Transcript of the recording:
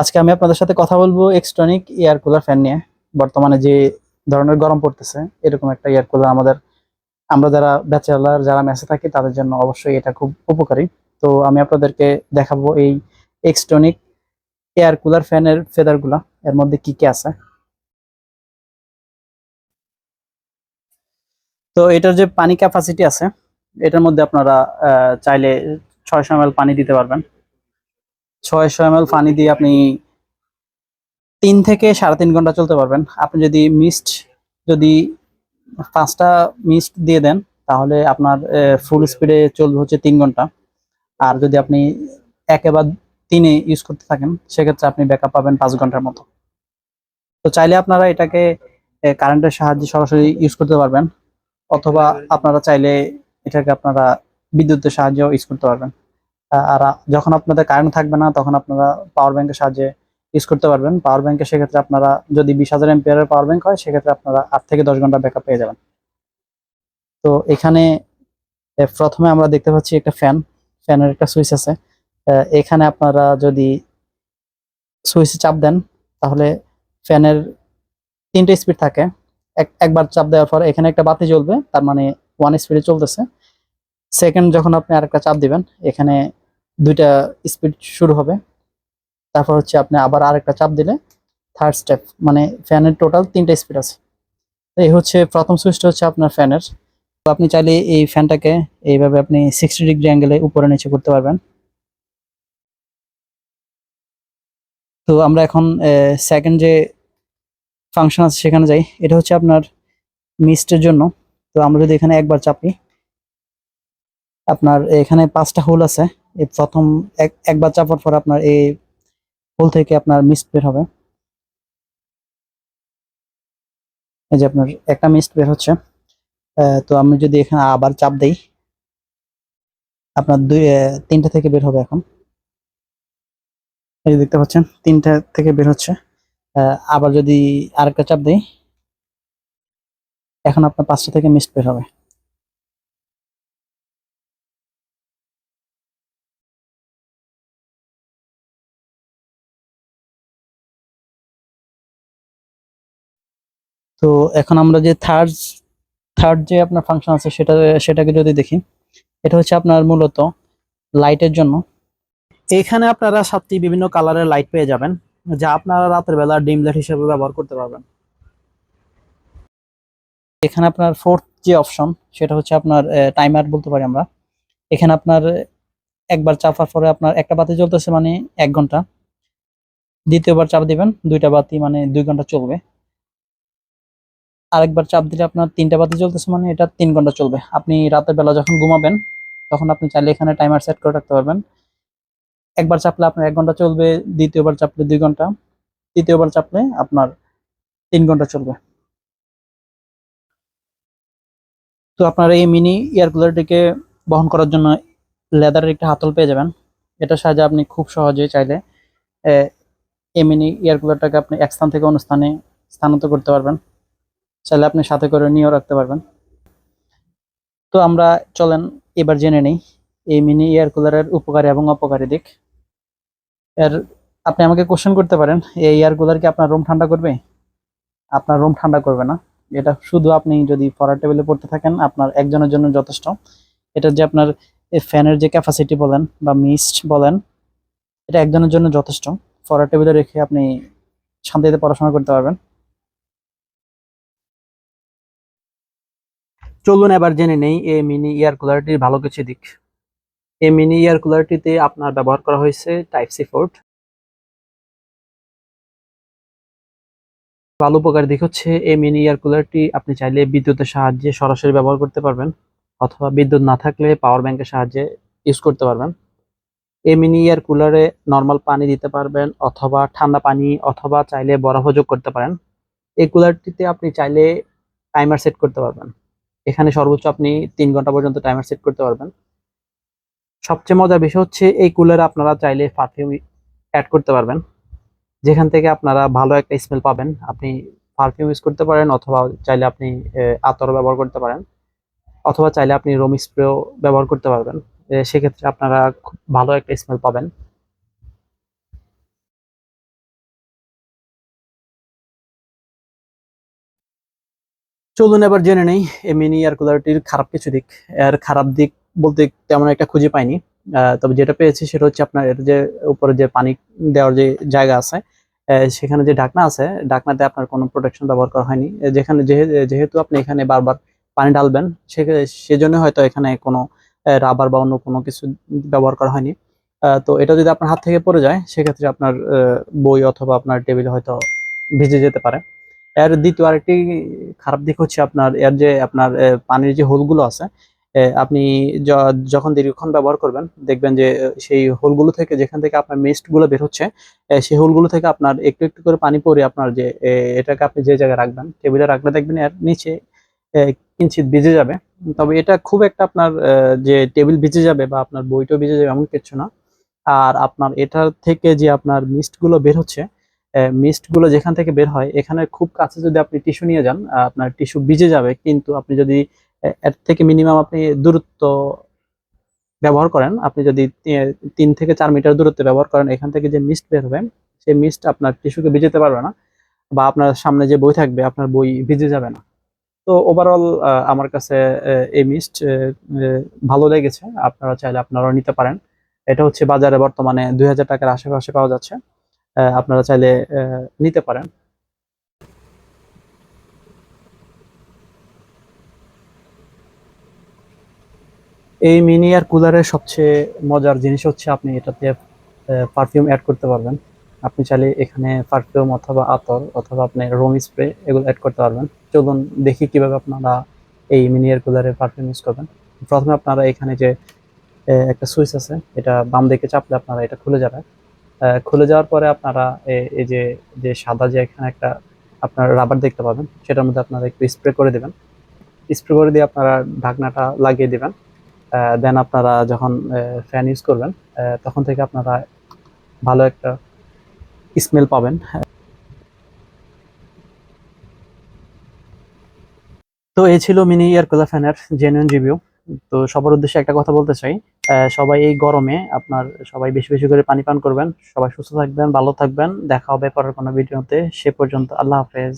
আজকে আমি আপনাদের সাথে কথা বলব এক্সট্রনিক এয়ার কুলার ফ্যান নিয়ে। বর্তমানে যে ধরনের গরম পড়তেছে, এরকম একটা এয়ার কুলার আমাদের আমরা যারা ব্যাচেলার যারা মেসে থাকি, তাদের জন্য অবশ্যই এটা খুব উপকারী। তো আমি আপনাদেরকে দেখাবো এই এক্সট্রনিক এয়ার কুলার ফ্যানের ফেদারগুলা। এর মধ্যে কি কি আছে? তো এটার যে পানি ক্যাপাসিটি আছে, এটার মধ্যে আপনারা চাইলে ছয়শো এম পানি দিতে পারবেন। ছয়শো এম পানি দিয়ে আপনি তিন থেকে সাড়ে তিন ঘণ্টা চলতে পারবেন। আপনি যদি মিস্ট যদি পাঁচটা মিস্ট দিয়ে দেন, তাহলে আপনার ফুল স্পিডে চলবে হচ্ছে তিন ঘণ্টা। আর যদি আপনি একেবারে তিনে ইউজ করতে থাকেন, সেক্ষেত্রে আপনি ব্যাকআপ পাবেন পাঁচ ঘণ্টার মতো। তো চাইলে আপনারা এটাকে কারেন্টের সাহায্যে সরাসরি ইউজ করতে পারবেন, অথবা আপনারা চাইলে এটাকে আপনারা বিদ্যুতের সাহায্যেও ইউজ করতে পারবেন। আর যখন আপনাদের কারেন্ট থাকবে না, তখন আপনারা পাওয়ার ব্যাংকের সাহায্যে ইউজ করতে পারবেন। পাওয়ার ব্যাংকে সেক্ষেত্রে আপনারা যদি বিশ হাজার এমপিয়ারের পাওয়ার ব্যাংক হয়, সেক্ষেত্রে আপনারা আট থেকে দশ ঘণ্টা ব্যাকআপ পেয়ে যাবেন। তো এখানে প্রথমে আমরা দেখতে পাচ্ছি একটা ফ্যান ফ্যানের একটা সুইচ আছে। এখানে আপনারা যদি সুইচে চাপ দেন, তাহলে ফ্যানের তিনটে স্পিড থাকে। এক- একবার চাপ দেওয়ার পর এখানে একটা বাতি জ্বলবে, তার মানে ওয়ান স্পিডে চলতেছে। সেকেন্ড যখন আপনি আরেকটা চাপ দিবেন, এখানে দুইটা স্পিড শুরু হবে। তারপর হচ্ছে আপনি আবার আরেকটা চাপ দিলে থার্ড স্টেপ মানে ফ্যানের টোটাল তিনটা স্পিড আছে। এই হচ্ছে প্রথম সুইচটা হচ্ছে আপনার ফ্যানের তো আপনি চাইলে এই ফ্যানটাকে এইভাবে আপনি সিক্সটি ডিগ্রি অ্যাঙ্গেলে উপরে নিচে করতে পারবেন। তো আমরা এখন সেকেন্ড যে ফাংশন আছে সেখানে যাই। এটা হচ্ছে আপনার মিস্টের জন্য। তো আমরা যদি এখানে একবার চাপি আপনার এখানে পাঁচটা হোল আছে। এই প্রথম এক, একবার চাপার পর আপনার এই হোল থেকে আপনার মিস্ট বের হবে। এই যে আপনার একটা মিস্ট বের হচ্ছে। তো আমি যদি এখানে আবার চাপ দেই, আপনার দুই তিনটা থেকে বের হবে এখন। এই দেখতে পাচ্ছেন, তিনটা থেকে বের হচ্ছে। আবার যদি আরেকটা চাপ দেই, এখন আপনার পাঁচটা থেকে মিস্ট বের হবে। তো এখন আমরা যে থার্ড থার্ড যে আপনার ফাংশন আছে সেটা, সেটাকে যদি দেখি, এটা হচ্ছে আপনার মূলত লাইটের জন্য। এখানে আপনারা সাতটি বিভিন্ন কালারের লাইট পেয়ে যাবেন, যা আপনারা রাতের বেলা ডিম লাইট হিসেবে ব্যবহার করতে পারবেন। এখানে আপনার ফোর্থ যে অপশন সেটা হচ্ছে আপনার টাইমার বলতে পারি আমরা। এখানে আপনার একবার চাপার পরে আপনার একটা বাতি জ্বলতেছে মানে এক ঘণ্টা। দ্বিতীয়বার চাপ দিবেন, দুইটা বাতি মানে দুই ঘণ্টা চলবে। আরেকবার চাপ দিলে আপনার তিনটা বাতি চলতেছে মানে এটা তিন ঘণ্টা চলবে। আপনি রাতের বেলা যখন ঘুমাবেন, তখন আপনি চাইলে এখানে টাইমার সেট করে রাখতে পারবেন। একবার চাপলে আপনার এক ঘণ্টা চলবে, দ্বিতীয়বার চাপলে দুই ঘণ্টা, তৃতীয়বার চাপলে আপনার তিন ঘণ্টা চলবে। তো আপনার এই মিনি এয়ার কুলারটিকে বহন করার জন্য লেদারের একটা হাতল পেয়ে যাবেন। এটার সাহায্যে আপনি খুব সহজে চাইলে এই মিনি এয়ার কুলারটাকে আপনি এক স্থান থেকে অন্য স্থানে স্থানান্তর করতে পারবেন। চাইলে আপনি সাথে করে নিয়েও রাখতে পারবেন। তো আমরা চলেন, এবার জেনে নেই এই মিনি এয়ার কুলারের উপকারী এবং অপকারী দিক। এর, আপনি আমাকে কোশ্চেন করতে পারেন, এই এয়ার কুলার কি আপনার রুম ঠান্ডা করবে? আপনার রুম ঠান্ডা করবে না। এটা শুধু আপনি যদি পড়ার টেবিলে পড়তে থাকেন, আপনার একজনের জন্য যথেষ্ট। এটা যে আপনার ফ্যানের যে ক্যাপাসিটি বলেন বা মিস্ট বলেন, এটা একজনের জন্য যথেষ্ট। পড়ার টেবিলে রেখে আপনি শান্তিতে পড়াশোনা করতে পারবেন। চলুন এবার জেনে নেই এই মিনি এয়ার কুলারটির ভালো কিছু দিক। এই মিনি এয়ার কুলারটিতে আপনার ব্যবহার করা হয়েছে টাইপ সি পোর্ট ভালো উপকার দিক হচ্ছে এই মিনি এয়ার কুলারটি আপনি চাইলে বিদ্যুতের সাহায্যে সরাসরি ব্যবহার করতে পারবেন অথবা বিদ্যুৎ না থাকলে পাওয়ার ব্যাংকের সাহায্যে ইউজ করতে পারবেন। এই মিনি এয়ার কুলারে নর্মাল পানি দিতে পারবেন অথবা ঠান্ডা পানি অথবা চাইলে বরফও যোগ করতে পারেন। এই কুলারটিতে আপনি চাইলে টাইমার সেট করতে পারবেন। এখানে সর্বোচ্চ আপনি তিন ঘণ্টা পর্যন্ত টাইমার সেট করতে পারবেন। সবচেয়ে মজার বিষয় হচ্ছে, এই কুলারে আপনারা চাইলে পারফিউম অ্যাড করতে পারবেন। যেখান থেকে আপনারা ভালো একটা স্মেল পাবেন। আপনি পারফিউম ইউজ করতে পারেন অথবা চাইলে আপনি আতর ব্যবহার করতে পারেন। অথবা চাইলে আপনি রোম স্প্রেও ব্যবহার করতে পারবেন। সেক্ষেত্রে আপনারা খুব ভালো একটা স্মেল পাবেন। চলুন এবার জেনে নেই এই মিনি এয়ার কুলারটির খারাপ কিছু দিক। এর খারাপ দিক বলতে তেমন একটা খুঁজে পাইনি। তবে যেটা পেয়েছি সেটা হচ্ছে আপনার এর যে উপরে যে পানি দেওয়ার যে জায়গা আছে সেখানে যে ঢাকনা আছে, ঢাকনাতে আপনার কোনো প্রোটেকশন ব্যবহার করা হয়নি। যেখানে যেহে- যেহেতু আপনি এখানে বারবার পানি ঢালবেন, সে- সেজন্য হয়তো এখানে কোনো রাবার বা অন্য কোনো কিছু ব্যবহার করা হয়নি। তো এটা যদি আপনার হাত থেকে পড়ে যায়, সেক্ষেত্রে আপনার বই অথবা আপনার টেবিল হয়তো ভিজে যেতে পারে। এর দ্বিতীয় আরেকটি খারাপ দিক হচ্ছে আপনার, এর যে আপনার পানির যে হোলগুলো আছে আপনি যখন দীর্ঘক্ষণ ব্যবহার করবেন, দেখবেন যে সেই হোলগুলো থেকে যেখান থেকে আপনার মিস্টগুলো বের হচ্ছে সেই হোলগুলো থেকে আপনার একটু একটু করে পানি পরে আপনার যে এটাকে আপনি যে জায়গায় রাখবেন, টেবিলে রাখলে দেখবেন এর নিচে কিঞ্চিত ভিজে যাবে। তবে এটা খুব একটা আপনার যে টেবিল ভিজে যাবে বা আপনার বইটাও ভিজে যাবে এমন কিছু না। আর আপনার এটার থেকে যে আপনার মিস্টগুলো বের হচ্ছে মিস্টগুলো যেখান থেকে বের হয়, এখানে খুব কাছে যদি আপনি টিস্যু নিয়ে যান আপনার টিস্যু ভিজে যাবে, কিন্তু আপনি যদি এর থেকে মিনিমাম আপনি দূরত্ব ব্যবহার করেন, আপনি যদি তিন থেকে চার মিটার দূরত্বে ব্যবহার করেন, এখান থেকে যে মিস্ট বের হবে, সেই মিস্ট আপনার টিস্যুকে ভিজাতে পারবে না বা আপনার সামনে যে বই থাকবে, আপনার বই ভিজে যাবে না। তো ওভারঅল আমার কাছে এই মিস্ট ভালো লেগেছে। আপনারা চাইলে আপনারাও নিতে পারেন। এটা হচ্ছে বাজারে বর্তমানে দুই হাজার টাকার আশেপাশে পাওয়া যাচ্ছে। আপনারা চাইলে নিতে পারেন। এই মিনি আর কুলারের সবচেয়ে মজার জিনিস হচ্ছে আপনি এটাতে পারফিউম অ্যাড করতে পারবেন। আপনি চাইলে এখানে পারফিউম অথবা আতর অথবা আপনি রোম স্প্রে এগুলো অ্যাড করতে পারবেন। চলুন দেখি কীভাবে আপনারা এই মিনি এয়ার কুলারে পারফিউম ইউজ করবেন। প্রথমে আপনারা এখানে যে একটা সুইচ আছে, এটা বাম দিকে চাপলে আপনারা এটা খুলে যাবে খুলে যাওয়ার পরে আপনারা এই যে যে সাদা যে এখানে একটা আপনার রাবার দেখতে পাবেন, সেটার মধ্যে আপনারা একটু স্প্রে করে দিবেন। স্প্রে করে দিয়ে আপনারা ঢাকনাটা লাগিয়ে দিবেন। দেন আপনারা যখন ফ্যান ইউজ করবেন তখন থেকে আপনারা ভালো একটা স্মেল পাবেন। তো এই ছিল মিনি এয়ার কুলার ফ্যানের জেনুইন রিভিউ তো সবার উদ্দেশ্যে একটা কথা বলতে চাই সবাই এই গরমে আপনার সবাই বেশি বেশি করে পানি পান করবেন। সবাই সুস্থ থাকবেন, ভালো থাকবেন। দেখা হবে পরের কোনো ভিডিওতে। সে পর্যন্ত আল্লাহ হাফেজ।